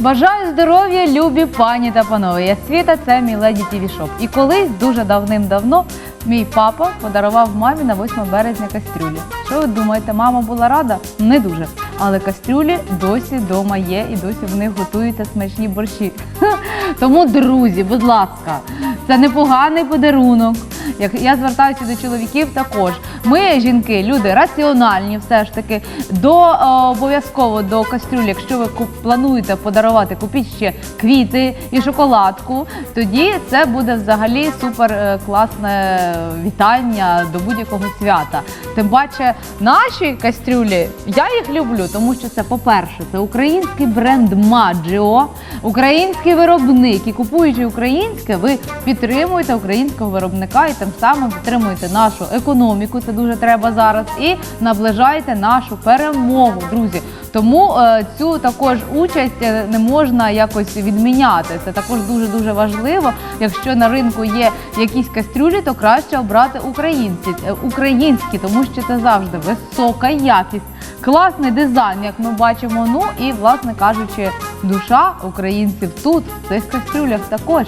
Бажаю здоров'я, любі пані та панове. Я Світа, це мій леді тіві шоп. І колись дуже давним-давно мій папа подарував мамі на 8 березня кастрюлі. Що ви думаєте, мама була рада? Не дуже. Але кастрюлі досі вдома є і досі в них готуються смачні борщі. Тому, друзі, будь ласка, це непоганий подарунок. Як я звертаюся до чоловіків, також ми, жінки, люди раціональні, все ж таки до е, обов'язково до кастрюлі, якщо ви плануєте подарувати, купіть ще квіти і шоколадку. Тоді це буде взагалі супер е, класне вітання до будь-якого свята. Тим паче, наші кастрюлі я їх люблю, тому що це, по-перше, це український бренд Маджіо, український виробник. І купуючи українське, ви підтримуєте українського виробника і тим самим підтримуєте нашу економіку. Це дуже треба зараз, і наближаєте нашу перемогу, друзі. Тому е, цю також участь е, не можна якось відміняти. Це також дуже дуже важливо. Якщо на ринку є якісь кастрюлі, то краще обрати українці, е, українські, тому що це завжди висока якість, класний дизайн, як ми бачимо. Ну і власне кажучи, душа українців тут в цих кастрюлях також.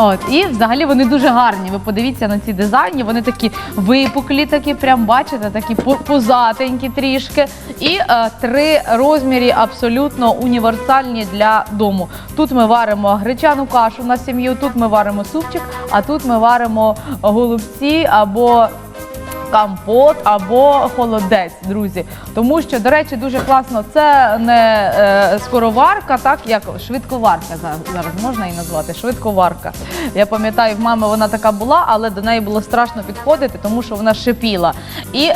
От і взагалі вони дуже гарні. Ви подивіться на ці дизайні. Вони такі випуклі, такі прям бачите, такі по- позатенькі трішки. І е, три розмірі абсолютно універсальні для дому. Тут ми варимо гречану кашу на сім'ю, тут ми варимо супчик, а тут ми варимо голубці або компот або холодець, друзі. Тому що, до речі, дуже класно. Це не е, скороварка, так як швидковарка зараз можна її назвати. Швидковарка. Я пам'ятаю, в мами вона така була, але до неї було страшно підходити, тому що вона шипіла. І е,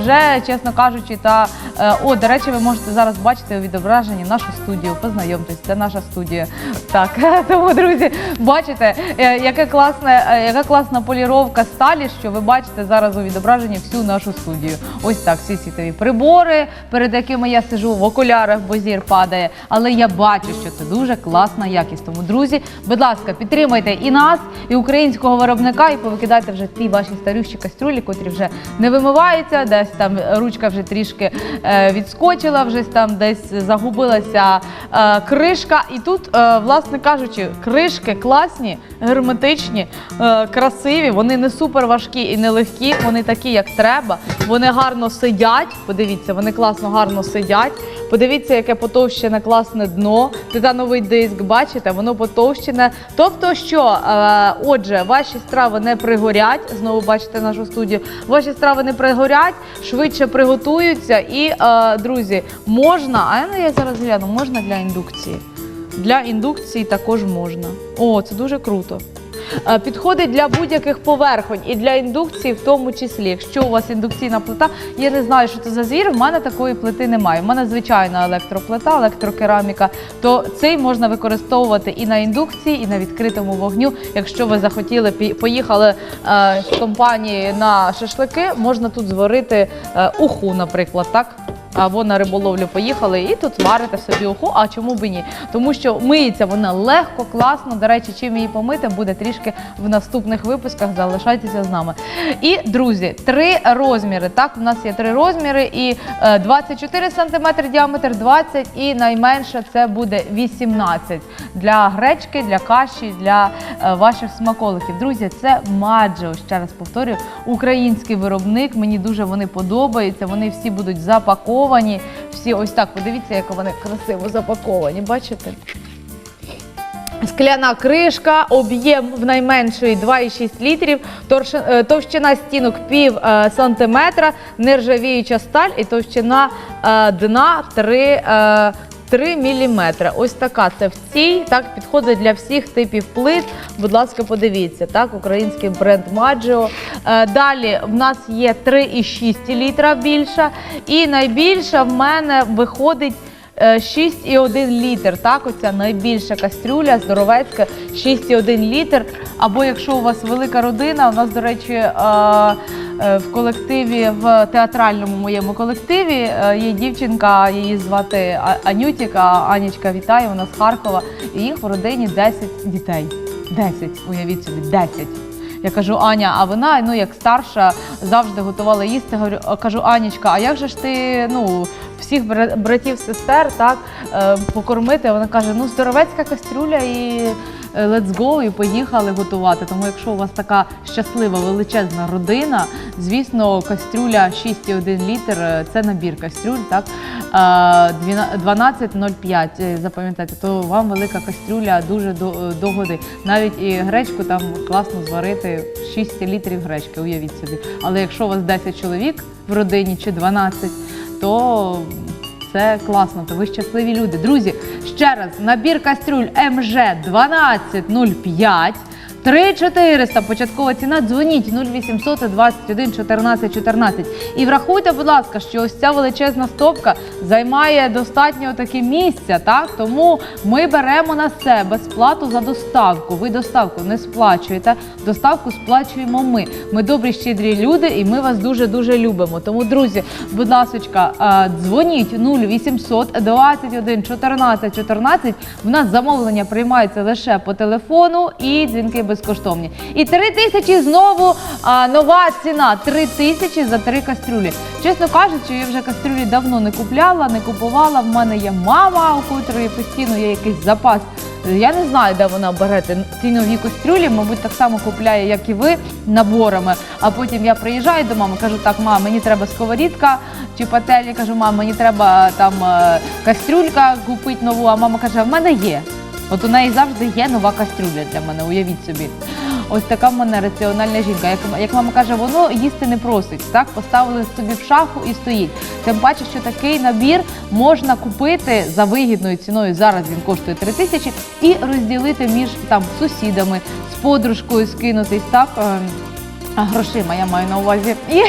вже, чесно кажучи, та е, о, до речі, ви можете зараз бачити у відображенні нашу студію. Познайомтесь, це наша студія. Так, тому, друзі, бачите, е, яке класне, е, яка класна поліровка сталі, що ви бачите зараз у відображенні всю нашу студію. Ось так, всі світові прибори, перед якими я сижу в окулярах, бо зір падає. Але я бачу, що це дуже класна якість. Тому, друзі, будь ласка, підтримайте і нас, і українського виробника, і повикидайте вже ті ваші старющі кастрюлі, котрі вже не вимиваються, десь там ручка вже трішки е, відскочила, вже там десь загубилася е, кришка. І тут, е, власне кажучи, кришки класні, герметичні, красиві. Вони не супер важкі і не легкі. Вони такі, як треба. Вони гарно сидять. Подивіться, вони класно гарно сидять. Подивіться, яке потовщене класне дно. Титановий диск, бачите, воно потовщене. Тобто, що, е, отже, ваші страви не пригорять. Знову бачите нашу студію. Ваші страви не пригорять, швидше приготуються. І, е, друзі, можна, а ну, я зараз гляну, можна для індукції. Для індукції також можна. О, це дуже круто. Е, Підходить для будь-яких поверхонь і для індукції, в тому числі. Якщо у вас індукційна плита, я не знаю, що це за звір. В мене такої плити немає. У мене звичайна електроплита, електрокераміка. То цей можна використовувати і на індукції, і на відкритому вогню. Якщо ви захотіли поїхали е, з компанії на шашлики, можна тут зварити е, уху, наприклад, так або на риболовлю поїхали і тут варите собі уху. А чому б ні? Тому що миється вона легко, класно. До речі, чим її помити, буде трішки в наступних випусках. Залишайтеся з нами. І друзі, три розміри. Так, у нас є три розміри, і е, 24 см діаметр, 20 і найменше це буде 18 для гречки, для каші, для е, ваших смаколиків. Друзі, це Маджо. Ще раз повторюю, український виробник. Мені дуже вони подобаються. Вони всі будуть запаковані. Всі ось так. Подивіться, як вони красиво запаковані. Бачите? Скляна кришка, об'єм в найменшої 2,6 літрів, е, товщина стінок пів е, сантиметра, нержавіюча сталь і товщина дна 3, е, 3 міліметри. Ось така це в цій, так підходить для всіх типів плит. Будь ласка, подивіться, так, український бренд Маджіо. Е, Далі в нас є 3,6 літра більша. І найбільша в мене виходить Е, 6,1 літр. Так, оця найбільша кастрюля, здоровецька, 6,1 літр. Або якщо у вас велика родина, у нас, до речі, е, е, в колективі, в театральному моєму колективі е, є дівчинка, її звати Анютіка, Анічка вітає, вона з Харкова. І їх в родині 10 дітей. 10, уявіть собі, 10. Я кажу, Аня, а вона, ну як старша, завжди готувала їсти. Говорю, кажу, Анічка, а як же ж ти ну, всіх бра- братів, сестер так е, покормити? Вона каже: ну здоровецька кастрюля і е, let's go, і поїхали готувати. Тому якщо у вас така щаслива величезна родина, звісно, кастрюля 6,1 літр е, це набір кастрюль, так е, двіна- 12,05, е, запам'ятайте, то вам велика кастрюля дуже до, е, догоди. Навіть і гречку там класно зварити 6 літрів гречки, уявіть собі. Але якщо у вас 10 чоловік в родині чи 12, то це класно, то ви щасливі люди. Друзі, ще раз, набір кастрюль МЖ 1205. 3400 початкова ціна. Дзвоніть 0800 21 14 14. І врахуйте, будь ласка, що ось ця величезна стопка займає достатньо таке місця. Так тому ми беремо на себе сплату за доставку. Ви доставку не сплачуєте, доставку сплачуємо ми. Ми добрі, щедрі люди, і ми вас дуже дуже любимо. Тому, друзі, будь ласка, дзвоніть 0800 21 14 14. У нас замовлення приймається лише по телефону і дзвінки безкоштовні. І три тисячі знову а, нова ціна. Три тисячі за три кастрюлі. Чесно кажучи, я вже кастрюлі давно не купляла, не купувала. В мене є мама, у котрої постійно є якийсь запас. Я не знаю, де вона бере ті нові кастрюлі, мабуть, так само купляє, як і ви, наборами. А потім я приїжджаю до мами, кажу, так, мама, мені треба сковорідка чи пательня. Кажу, мама, мені треба там е, кастрюлька купити нову. А мама каже, в мене є. От у неї завжди є нова кастрюля для мене, уявіть собі. Ось така в мене раціональна жінка. Як, як мама каже, воно їсти не просить. Так, поставили собі в шафу і стоїть. Тим паче, що такий набір можна купити за вигідною ціною. Зараз він коштує 3 тисячі і розділити між там сусідами, з подружкою скинутись. Так. Грошима я маю на увазі. І,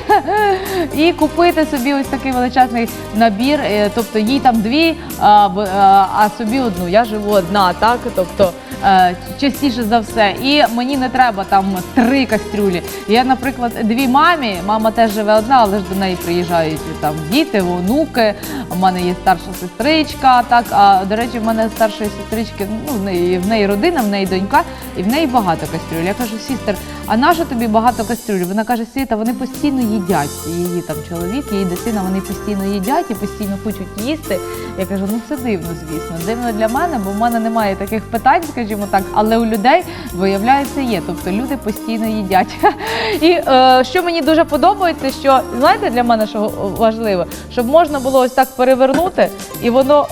і купити собі ось такий величезний набір. е, Тобто їй там дві, а, а а собі одну. Я живу одна, так? Тобто е, частіше за все. І мені не треба там три кастрюлі. Я, наприклад, дві мамі, мама теж живе одна, але ж до неї приїжджають там діти, онуки. У мене є старша сестричка. Так, а до речі, в мене старшої сестрички, ну в неї в неї родина, в неї донька, і в неї багато кастрюль. Я кажу, сістер, а нащо тобі багато кастрюль? Вона каже, Світа, вони постійно їдять. Її там чоловік, її дитина, вони постійно їдять і постійно хочуть їсти. Я кажу, ну це дивно, звісно. Дивно для мене, бо в мене немає таких питань, скажімо так, але у людей виявляється є. Тобто люди постійно їдять. І е, що мені дуже подобається, що знаєте для мене що важливо, щоб можна було ось так перевернути, і воно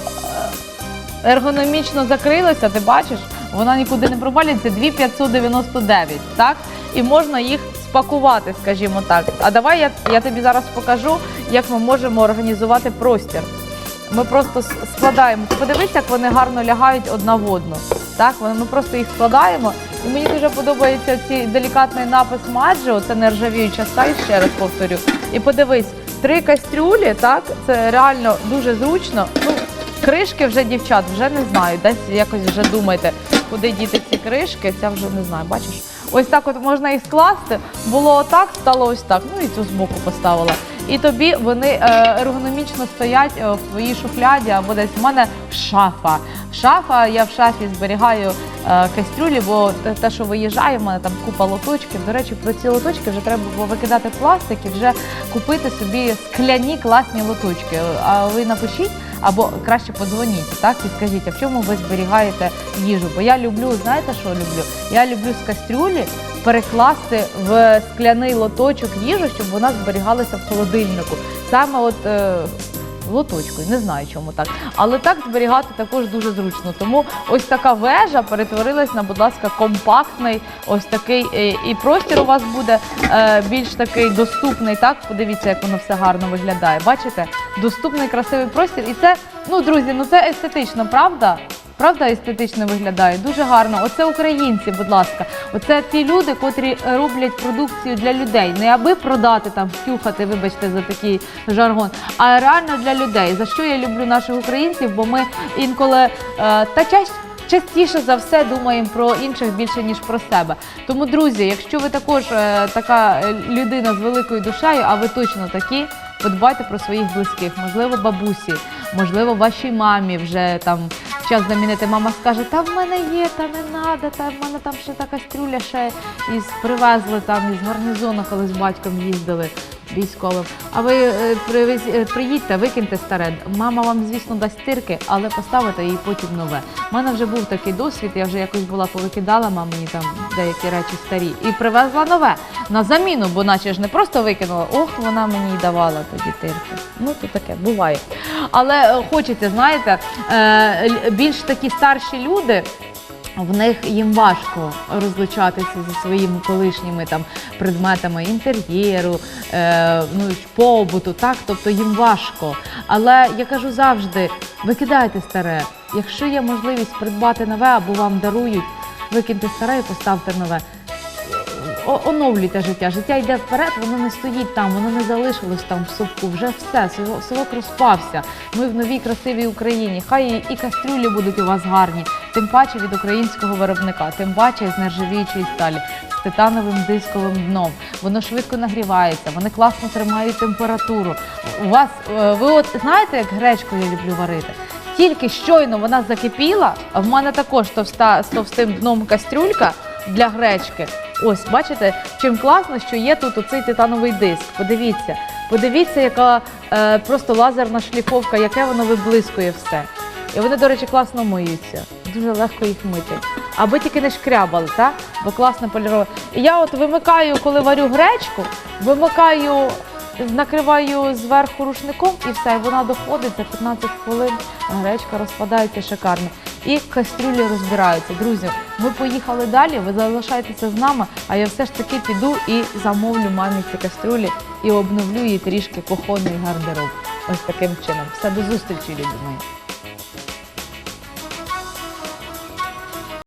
е, ергономічно закрилося, ти бачиш, вона нікуди не провалюється, 2599, так? І можна їх спакувати, скажімо так. А давай я, я тобі зараз покажу, як ми можемо організувати простір. Ми просто складаємо. Ти подивись, як вони гарно лягають одна в одну. Так, ми просто їх складаємо. І мені дуже подобається цей делікатний напис Маджо, це нержавіюча сталь, ще раз повторю. І подивись, три кастрюлі, так, це реально дуже зручно. Ну, кришки вже дівчат, вже не знаю, десь якось вже думайте, куди діти ці кришки, це вже не знаю, бачиш. Ось так от можна їх скласти. Було отак, стало ось так. Ну і цю збоку поставила. І тобі вони е, ергономічно стоять е, в твоїй шухляді або десь в мене шафа. Шафа, я в шафі зберігаю е, кастрюлі, бо те, що виїжджає, в мене там купа лоточків. До речі, про ці лоточки вже треба було викидати пластик і вже купити собі скляні класні лоточки. А ви напишіть або краще подзвоніть, так і скажіть, а в чому ви зберігаєте їжу? Бо я люблю, знаєте, що люблю? Я люблю з кастрюлі перекласти в скляний лоточок їжу, щоб вона зберігалася в холодильнику. Саме от. Лоточкою, не знаю чому так. Але так зберігати також дуже зручно. Тому ось така вежа перетворилась на, будь ласка, компактний, ось такий е, і простір у вас буде е, більш такий доступний. Так, подивіться, як воно все гарно виглядає. Бачите? Доступний, красивий простір. І це, ну друзі, ну це естетично, правда? Правда, естетично виглядає дуже гарно. Оце українці, будь ласка. Оце ті люди, котрі роблять продукцію для людей, не аби продати там, втюхати, вибачте, за такий жаргон, а реально для людей. За що я люблю наших українців? Бо ми інколи е, та часть. Частіше за все думаємо про інших більше ніж про себе. Тому, друзі, якщо ви також е, така е, людина з великою душею, а ви точно такі, подбайте про своїх близьких, можливо, бабусі, можливо, вашій мамі вже там час замінити. Мама скаже, та в мене є, та не треба, та в мене там ще та кастрюля ще із привезли там із гарнізону, коли з батьком їздили військовим. А ви е, е, приїдьте, викиньте старе. Мама вам, звісно, дасть стирки, але поставите їй потім нове. У мене вже був такий досвід, я вже якось була повикидала мамі там деякі речі старі і привезла нове на заміну, бо наче ж не просто викинула, ох, вона мені й давала тоді тирки. Ну, то таке буває. Але е, хочеться, знаєте, більш такі старші люди. В них їм важко розлучатися зі своїми колишніми там предметами інтер'єру, е, ну побуту, так тобто їм важко. Але я кажу завжди: викидайте старе. Якщо є можливість придбати нове або вам дарують, викиньте старе і поставте нове. О- оновлюйте життя. Життя йде вперед, воно не стоїть там, воно не залишилось там в совку. Вже все, селок розпався. Ми в новій красивій Україні. Хай і кастрюлі будуть у вас гарні, тим паче від українського виробника, тим паче з нержавіючої сталі. З титановим дисковим дном, воно швидко нагрівається, вони класно тримають температуру. У вас е, ви от знаєте, як гречку я люблю варити? Тільки щойно вона закипіла, а в мене також товста з товстим дном кастрюлька для гречки. Ось, бачите, чим класно, що є тут оцей титановий диск. Подивіться, подивіться, яка е, просто лазерна шліфовка, яке воно виблискує все. І вони, до речі, класно миються. Дуже легко їх мити. Аби тільки не шкрябали, так? Бо класно поліровано. І я от вимикаю, коли варю гречку, вимикаю, накриваю зверху рушником і все, і вона доходить за 15 хвилин. Гречка розпадається шикарно. І кастрюлі розбираються. Друзі, ми поїхали далі. Ви залишайтеся з нами, а я все ж таки піду і замовлю мамі ці кастрюлі і обновлю їй трішки кухонний гардероб. Ось таким чином. Все до зустрічі, любі мої.